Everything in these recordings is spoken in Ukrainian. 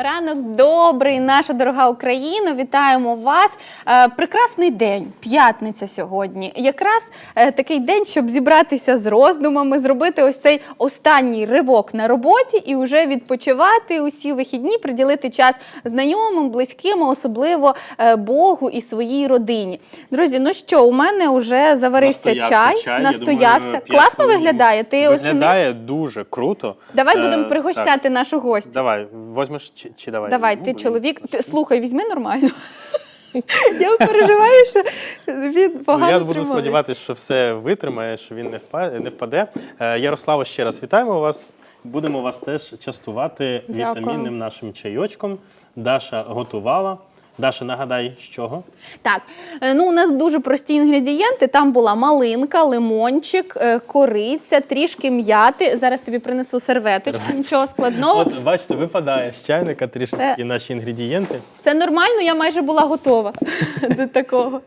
Ранок добрий, наша дорога Україна. Вітаємо вас. Е, прекрасний день, п'ятниця сьогодні. Якраз е, такий день, щоб зібратися з роздумами, зробити ось цей останній ривок на роботі і вже відпочивати усі вихідні, приділити час знайомим, близьким, особливо е, Богу і своїй родині. Друзі, ну що, у мене вже заварився Настоявся чай, чай, настоявся. думаю, Класно виглядає. Ти оцінив? Виглядає дуже круто. Давай Е, будемо так. пригощати нашу гостю. Давай, возьмеш чи, чи давай? Давай, Ну, ти блін. чоловік. Ти, слухай, візьми нормально. Я переживаю, що він Ну, погано я буду тримає. сподіватися, що все витримає, що він не впаде. Не впаде. Е, Ярослава, ще раз вітаємо вас. Будемо вас теж частувати Дякую. вітамінним нашим чайочком. Даша готувала. Даша, нагадай, з чого? Так, е, ну у нас дуже прості інгредієнти. Там була малинка, лимончик, е, кориця, трішки м'яти. Зараз тобі принесу серветочку, нічого складного. От бачите, випадає з чайника трішки Це- наші інгредієнти. Це нормально, я майже була готова до такого.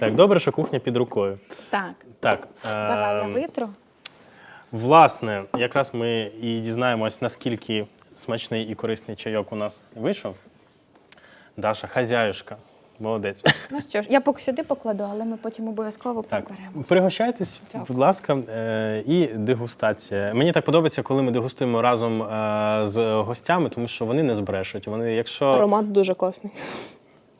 Так, добре, що кухня під рукою. Так, Так, давай я ем, витру. Власне, якраз ми і дізнаємось, наскільки смачний і корисний чайок у нас вийшов. Даша, хазяюшка, молодець. Ну що ж, я поки сюди покладу, але ми потім обов'язково Так, приберемо. пригощайтесь, Дякую. будь ласка, е, і дегустація. Мені так подобається, коли ми дегустуємо разом е, з гостями, тому що вони не збрешуть. Вони, якщо Аромат дуже класний.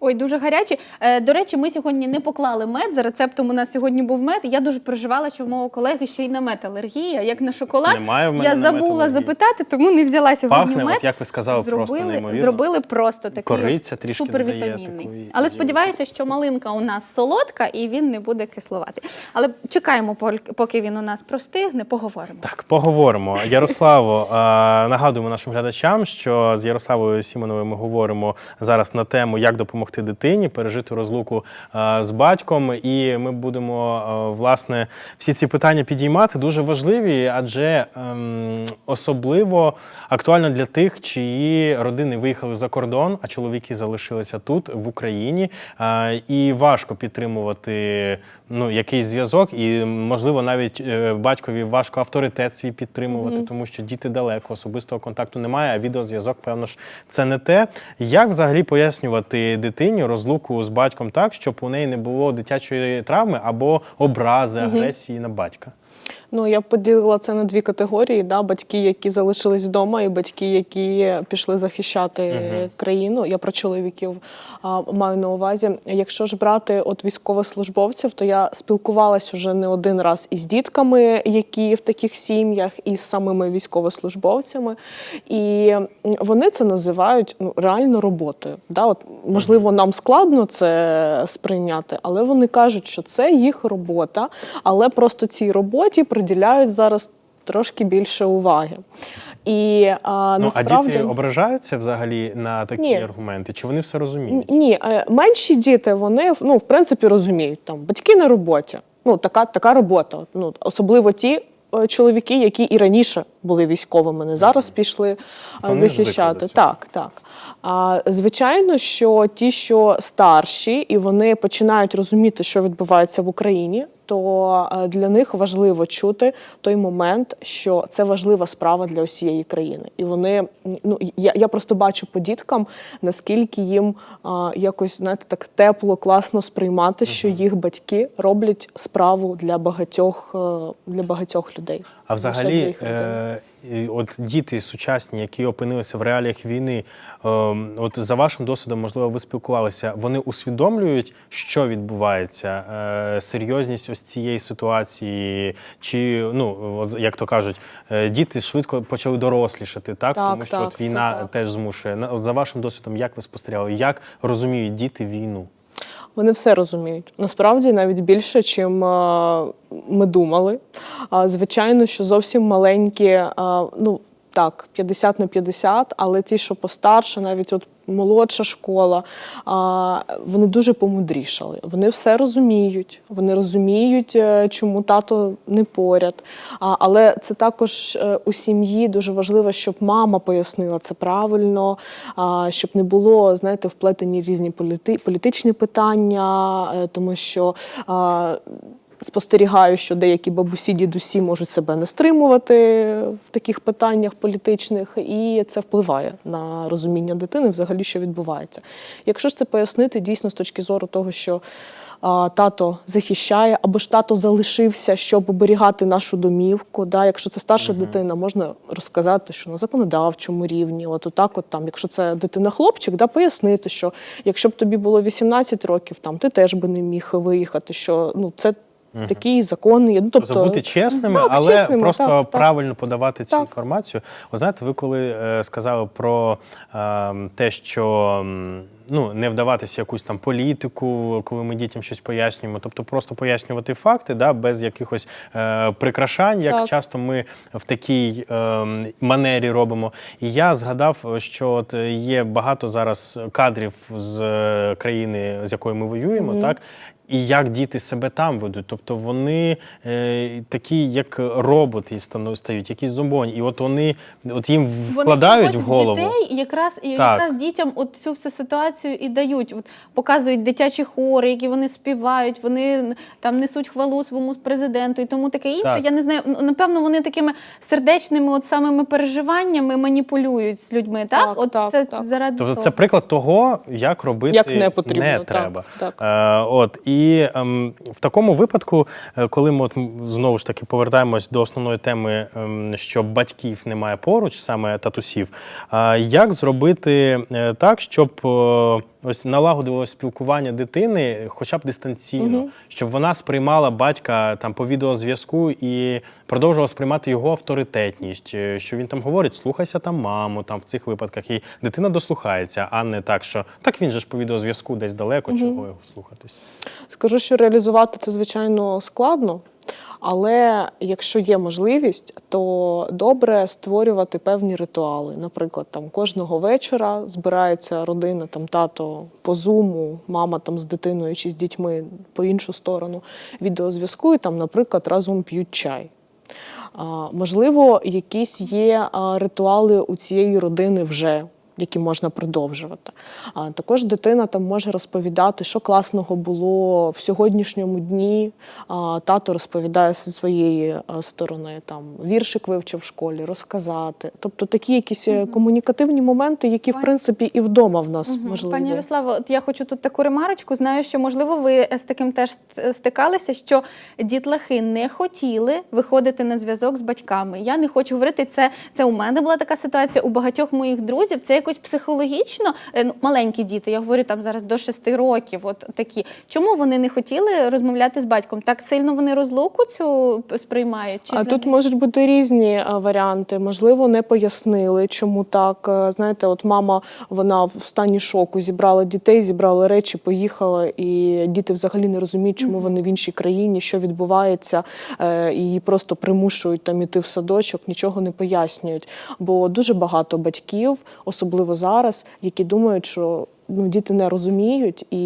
Ой, дуже гарячі. Е, до речі, ми сьогодні не поклали мед. За рецептом у нас сьогодні був мед. Я дуже переживала, що в мого колеги ще й на мед алергія, як на шоколад. Немає в мене Я на мед забула алергії. запитати, тому не взяла сьогодні пахне, мед. от як ви сказали, просто зробили, неймовірно. зробили просто такий Кориця трішки додає супервітамінний. такої Але сподіваюся, що малинка у нас солодка і він не буде кислувати. Але чекаємо, пол- поки він у нас простигне, поговоримо. Так, поговоримо. Ярославо, е, нагадуємо нашим глядачам, що з Ярославою Сімоновою ми говоримо зараз на тему, як допомогти дитині пережити розлуку е, з батьком. І ми будемо е, власне всі ці питання підіймати дуже важливі, адже ем, особливо актуально для тих, чиї родини виїхали за кордон, а чоловіки залишилися тут, в Україні. Е, І важко підтримувати ну, якийсь зв'язок, і можливо навіть батькові важко авторитет свій підтримувати, тому що діти далеко, особистого контакту немає, а відеозв'язок, певно ж, це не те. Як взагалі пояснювати дитині розлуку з батьком так, щоб у неї не було дитячої травми або образи, агресії на батька? Ну я б поділила це на дві категорії: да? батьки, які залишились вдома, і батьки, які пішли захищати Мгм. країну. Я про чоловіків а, маю на увазі. Якщо ж брати от військовослужбовців, то я спілкувалась уже не один раз із дітками, які в таких сім'ях, і з самими військовослужбовцями. І вони це називають ну, реально роботою. Да? От, можливо, нам складно це сприйняти, але вони кажуть, що це їх робота, але просто цій роботі приділяють зараз трошки більше уваги. І а, Ну, насправді а діти ображаються взагалі на такі Ні. аргументи? Чи вони все розуміють? ні, е, менші діти вони ну, в принципі розуміють там батьки на роботі. Ну така, така робота. Ну особливо ті. е, Чоловіки, які і раніше були військовими, не зараз пішли Вони захищати. Так, так. А, звичайно, що ті, що старші, і вони починають розуміти, що відбувається в Україні, то е, для них важливо чути той момент, що це важлива справа для усієї країни. І вони ну я, я просто бачу по діткам, наскільки їм а, якось знаєте так тепло, класно сприймати, що їх батьки роблять справу для багатьох е, для багатьох людей. А взагалі, от діти сучасні, які опинилися в реаліях війни, е, от за вашим досвідом, можливо, ви спілкувалися, вони усвідомлюють, що відбувається, е, серйозність ось цієї ситуації, чи ну от як то кажуть, е, діти швидко почали дорослішати, так, Так, тому що так, от війна так. теж змушує. За вашим досвідом, як ви спостерігали, як розуміють діти війну? Вони все розуміють. Насправді навіть більше, чим е, ми думали. Звичайно, що зовсім маленькі, ну так, 50 на 50, але ті, що постарше, навіть от молодша школа, вони дуже помудрішали. Вони все розуміють. Вони розуміють, е, чому тато не поряд. Але це також е, у сім'ї дуже важливо, щоб мама пояснила це правильно, щоб не було, знаєте, вплетені різні політи, політичні питання, е, тому що. Спостерігаю, що деякі бабусі, дідусі можуть себе не стримувати в таких питаннях політичних, і це впливає на розуміння дитини, взагалі, що відбувається. Якщо ж це пояснити дійсно з точки зору того, що а, тато захищає, або ж тато залишився, щоб оберігати нашу домівку. Да? Якщо це старша дитина, можна розказати, що на законодавчому рівні, от отак, от там, якщо це дитина-хлопчик, да, пояснити, що якщо б тобі було 18 років, там ти теж би не міг виїхати. Що ну це такий закон є. Ну, тобто, Тобто бути чесними, так, але чесними, просто так, так. правильно подавати цю Так. інформацію. Ви знаєте, ви коли е, сказали про е, те, що ну, не вдаватися в якусь там політику, коли ми дітям щось пояснюємо, тобто просто пояснювати факти, да, без якихось е, прикрашань, як Так. часто ми в такій е, манері робимо. І я згадав, що от є багато зараз кадрів з е, країни, з якою ми воюємо, так. І як діти себе там ведуть, тобто вони е, такі, як роботи стану- стають, якісь зомбоні. І от вони от їм вкладають вони в голову. дітей якраз і Так. якраз дітям от цю всю ситуацію і дають. От показують дитячі хори, які вони співають, вони там несуть хвалу своєму президенту і тому таке інше. Так. Я не знаю. ну, Напевно, вони такими сердечними, от самими переживаннями маніпулюють з людьми. Так, Так, от так, це так. заради Тобто того. це приклад того, як робити Як не потрібно, не так, треба. так. Е, от і ем, в такому випадку, е, коли ми от знову ж таки повертаємось до основної теми, ем, що батьків немає поруч, саме татусів. е, як зробити е, так, щоб е, ось налагодилось спілкування дитини, хоча б дистанційно, щоб вона сприймала батька там по відеозв'язку і продовжувала сприймати його авторитетність, е, що він там говорить, слухайся там маму, там в цих випадках, і дитина дослухається, а не так, що так він же ж по відеозв'язку десь далеко, чого його слухатись. Скажу, що реалізувати це звичайно складно, але якщо є можливість, то добре створювати певні ритуали. Наприклад, там кожного вечора збирається родина, там тато по зуму, мама там з дитиною чи з дітьми по іншу сторону відеозв'язку, і там, наприклад, разом п'ють чай. Можливо, якісь є ритуали у цієї родини вже. Які можна продовжувати. А також дитина там може розповідати, що класного було в сьогоднішньому дні. А, тато розповідає зі своєї сторони, там віршик вивчив в школі, розказати. Тобто такі якісь е, комунікативні моменти, які в принципі і вдома в нас Мгм. можливі. Пані Ярославо, я хочу тут таку ремарочку. Знаю, що можливо ви з таким теж стикалися, що дітлахи не хотіли виходити на зв'язок з батьками. Я не хочу говорити це. Це у мене була така ситуація. У багатьох моїх друзів це якось психологічно. е, ну, Маленькі діти, я говорю там зараз до 6 років. От такі. Чому вони не хотіли розмовляти з батьком? Так сильно вони розлуку цю сприймають? Чи А тут них? можуть бути різні варіанти. Можливо, не пояснили, чому так. Е, Знаєте, от мама вона в стані шоку зібрала дітей, зібрала речі, поїхала, і діти взагалі не розуміють, чому вони в іншій країні, що відбувається, е, і її просто примушують там іти в садочок, нічого не пояснюють. Бо дуже багато батьків, особливо зараз, які думають, що ну діти не розуміють і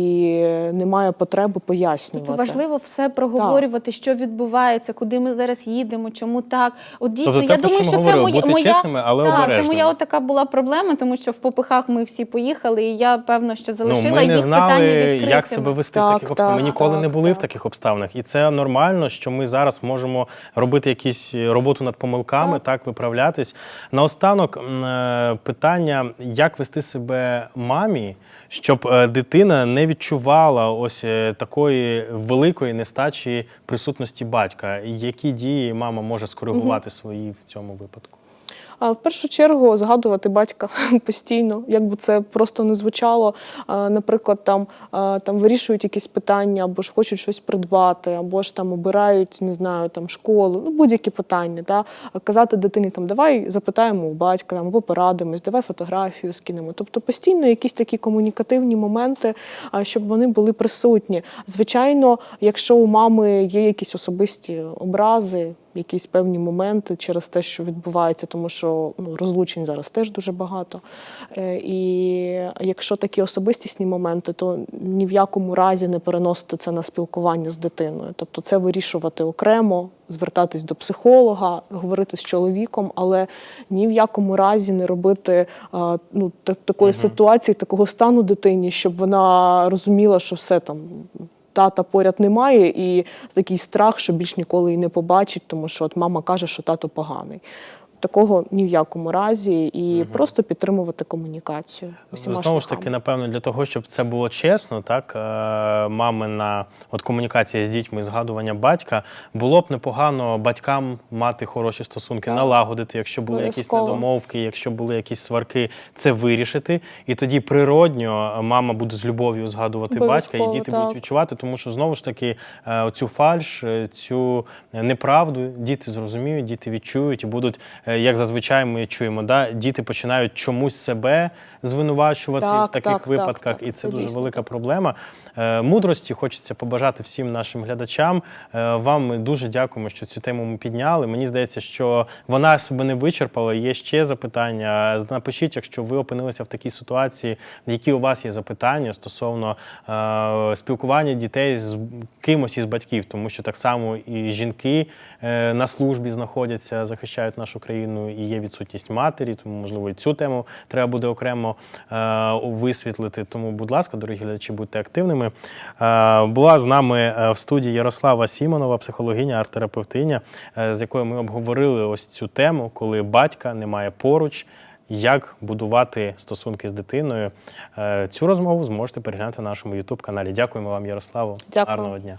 немає потреби пояснювати. Тобто важливо все проговорювати, що відбувається, куди ми зараз їдемо, чому так. От дійсно, Тобто я про думаю, що що ми це говорили, моя, бути моя чесними, але так, це моя така була проблема, тому що в попихах ми всі поїхали, і я певно, що Ну, залишила ми не їх знали, питання відкритими. як себе вести в Так, таких обставинах. Ми ніколи так, не були в таких обставинах. І це нормально, що ми зараз можемо робити якісь роботу над помилками, так, виправлятись. Наостанок е, питання, як вести себе мамі, щоб е, дитина не відчувала ось е, такої великої нестачі присутності батька. Які дії мама може скоригувати свої в цьому випадку? В першу чергу згадувати батька постійно, як би це просто не звучало. Наприклад, там, там вирішують якісь питання, або ж хочуть щось придбати, або ж там обирають, не знаю, там школу, ну будь-які питання. Та? Казати дитині, там давай запитаємо у батька, там, або порадимось, давай фотографію скинемо. Тобто постійно якісь такі комунікативні моменти, щоб вони були присутні. Звичайно, якщо у мами є якісь особисті образи, якісь певні моменти через те, що відбувається, тому що ну, розлучень зараз теж дуже багато. Е, І якщо такі особистісні моменти, то ні в якому разі не переносити це на спілкування з дитиною. Тобто це вирішувати окремо, звертатись до психолога, говорити з чоловіком, але ні в якому разі не робити ну, та- такої ситуації, такого стану дитині, щоб вона розуміла, що все там тата поряд немає, і такий страх, що більш ніколи і не побачить, тому що от мама каже, що тато поганий. Такого ні в якому разі, і просто підтримувати комунікацію. усіма Знову ж таки, напевно, для того, щоб це було чесно, так е, мамина от комунікація з дітьми, згадування батька, було б непогано батькам мати хороші стосунки, Так. налагодити, якщо були якісь недомовки, якщо були якісь сварки, це вирішити. І тоді природньо мама буде з любов'ю згадувати батька, і діти так. будуть відчувати, тому що знову ж таки е, оцю фальш, е, цю неправду діти зрозуміють, діти відчують і будуть, е, як зазвичай ми чуємо, да, діти починають чомусь себе звинувачувати Так, в таких так, випадках, так, і це, дуже велика проблема. Е, Мудрості хочеться побажати всім нашим глядачам. Е, Вам ми дуже дякуємо, що цю тему ми підняли. Мені здається, що вона себе не вичерпала. Є ще запитання. Напишіть, якщо ви опинилися в такій ситуації, які у вас є запитання стосовно е, спілкування дітей з кимось із батьків, тому що так само і жінки е, на службі знаходяться, захищають нашу країну, і є відсутність матері, тому можливо і цю тему треба буде окремо е, висвітлити. Тому, будь ласка, дорогі глядачі, будьте активними. Е, була з нами е, в студії Ярослава Сімонова, психологиня, арт-терапевтиня, е, з якою ми обговорили ось цю тему, коли батька немає поруч. Як будувати стосунки з дитиною? Е, Цю розмову зможете переглянути на нашому youtube каналі Дякуємо вам, Ярославу. Дякую. Гарного дня.